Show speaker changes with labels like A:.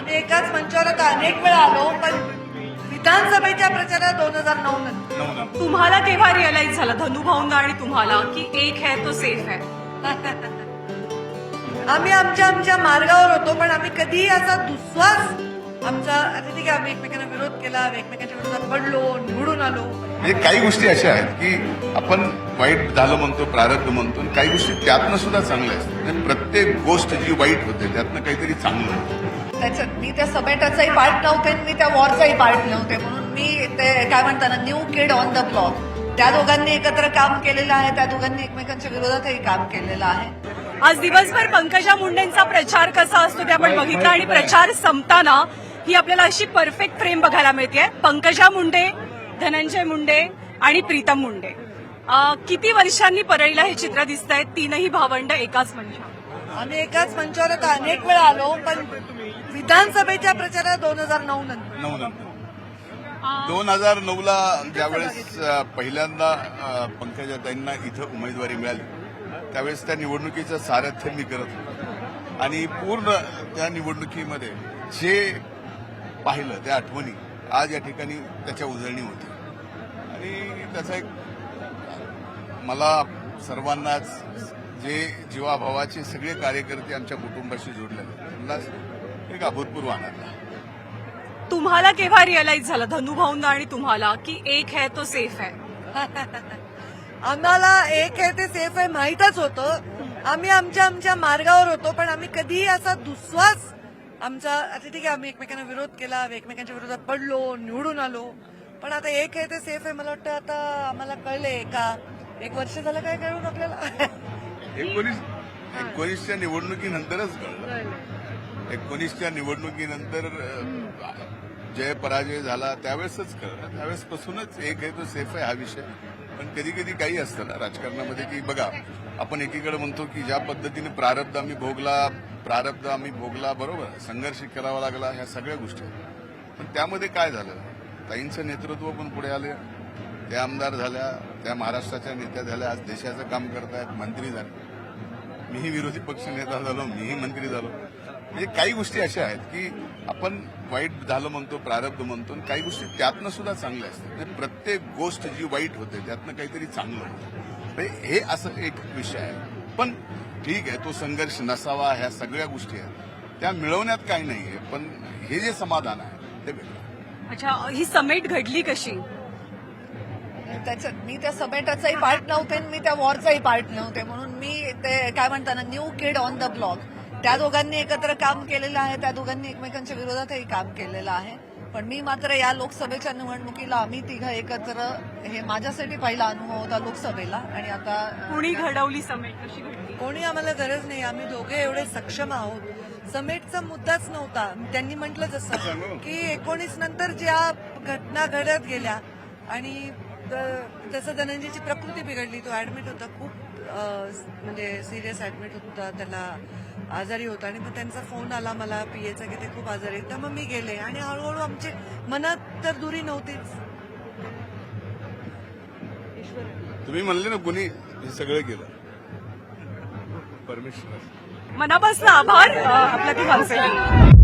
A: आम्ही एकाच मंचावर आता अनेक वेळा आलो पण विधानसभेच्या प्रचारात दोन हजार नऊ नंतर.
B: तुम्हाला केव्हा रिअलाइज झालं धनुभाऊंना आणि तुम्हाला की एक है तो सेफ है
A: आम्ही आमच्या आमच्या मार्गावर होतो पण आम्ही कधीही असा दुस्वास आमचा आता ठीक आहे आम्ही एकमेकांना विरोध केला एकमेकांच्या विरोधात पडलो निवडून आलो.
C: म्हणजे काही गोष्टी अशा आहेत की आपण वाईट झालं म्हणतो प्रारब्ध म्हणतो आणि काही गोष्टी त्यातनं सुद्धा चांगल्या असतात म्हणजे प्रत्येक गोष्ट जी वाईट होते त्यातनं काहीतरी चांगलं होतं.
A: त्याच्यात मी त्या समेटाचाही पार्ट नव्हते आणि मी त्या वॉरचाही पार्ट नव्हते. म्हणून मी ते काय म्हणतात ना new kid on the block त्या दोघांनी एकत्र काम केलेलं आहे त्या दोघांनी एकमेकांच्या विरोधातही काम केलेलं आहे.
B: आज दिवसभर पंकजा मुंडेंचा प्रचार कसा असतो ते आपण बघितलं आणि प्रचार संपताना ही आपल्याला अशी परफेक्ट फ्रेम बघायला मिळते पंकजा मुंडे धनंजय मुंडे आणि प्रीतम मुंडे. किती वर्षांनी परळीला हे चित्र दिसत आहेत तीनही भावंड एकाच मंचावर.
A: आम्ही एकाच मंचावर आता अनेक वेळा आलो पण विधानसभेच्या प्रचारात दोन हजार नऊ नंतर.
C: नऊ नंतर. दोन हजार नऊ ला ज्यावेळेस पहिल्यांदा पंकजाताईंना इथं उमेदवारी मिळाली त्यावेळेस त्या निवडणुकीचं सारथ्य मी करत होतो. आणि पूर्ण त्या निवडणुकीमध्ये जे पाहिलं त्या आठवणी आज या ठिकाणी त्याच्या उजळणी होती. आणि त्याचा एक मला सर्वांनाच जे जीवाभावाचे सगळे कार्यकर्ते आमच्या कुटुंबाशी जोडलेले त्यांना एक अभूतपूर्व आनंद आहे.
B: तुम्हाला केव्हा रिअलाइज झालं धनुभाऊंना आणि तुम्हाला की एक है तो सेफ है?
A: आम्हाला एक आहे ते सेफ आहे माहीतच होतं. आम्ही आमच्या आमच्या मार्गावर होतो पण आम्ही कधीही असा दुस्वास आमचा आता ठीक आहे आम्ही एकमेकांना विरोध केला एकमेकांच्या विरोधात पडलो निवडून आलो. पण आता एक आहे ते सेफ आहे मला वाटतं आता आम्हाला कळले का? एक वर्ष झालं काय कळून आपल्याला?
C: एकोणीस एकोणीसच्या निवडणुकीनंतरच कळलं. एकोणीसच्या निवडणुकीनंतर जय पराजय झाला त्यावेळेसच कळलं. त्यावेळेसपासूनच एक आहे तो सेफ आहे हा विषय. पण कधी कधी काही असतं ना राजकारणामध्ये की बघा आपण एकीकडे म्हणतो की ज्या पद्धतीने प्रारब्ध आम्ही भोगला प्रारब्ध आम्ही भोगला बरोबर संघर्ष करावा लागला ह्या सगळ्या गोष्टी. पण त्यामध्ये काय झालं? ताईंचं नेतृत्व पण पुढे आले. त्या आमदार झाल्या त्या महाराष्ट्राच्या नेत्या झाल्या आज देशाचं काम करतायत मंत्री झाले. मीही विरोधी पक्ष नेता झालो मीही मंत्री झालो. म्हणजे काही गोष्टी अशा आहेत की आपण वाईट झालं म्हणतो प्रारब्ध म्हणतो आणि काही गोष्टी त्यातनं सुद्धा चांगल्या असतात. म्हणजे प्रत्येक गोष्ट जी वाईट होते त्यातनं काहीतरी चांगलं होतं. म्हणजे हे असं एक विषय आहे. पण ठीक आहे तो संघर्ष नसावा ह्या सगळ्या गोष्टी आहेत. त्या मिळवण्यात काही नाही आहे पण हे जे समाधान आहे ते भेटलं
B: अच्छा ही समेट घडली कशी?
A: त्याच्यात मी त्या समेटाचाही पार्ट नव्हते आणि मी त्या वॉरचाही पार्ट नव्हते. म्हणून मी ते काय म्हणतात ना new kid on the block त्या दोघांनी एकत्र काम केलेलं आहे त्या दोघांनी एकमेकांच्या विरोधातही काम केलेलं आहे. पण मी मात्र या लोकसभेच्या निवडणुकीला आम्ही तिघं एकत्र हे माझ्यासाठी पहिला अनुभव होता लोकसभेला. आणि आता
B: कुणी घडवली समेट? कशी घडली?
A: कोणी आम्हाला गरज नाही. आम्ही दोघे एवढे सक्षम आहोत. समेटचा मुद्दाच नव्हता. त्यांनी म्हटलं जसं की एकोणीस नंतर ज्या घटना घडत गेल्या आणि त- तसं धनंजयची प्रकृती बिघडली. तो ऍडमिट होता. खूप म्हणजे सिरियस ऍडमिट होता. त्याला आजारी होता. आणि मग त्यांचा फोन आला मला. पीएचा की ते खूप आजारी आहेत. तर मग मी गेले. आणि हळूहळू आमची मनात तर दुरी नव्हतीच.
C: तुम्ही म्हणले ना कुणी हे सगळं केलं. परमेश्वर
B: मनापासून आभार. अं, आपल्या ती माणसं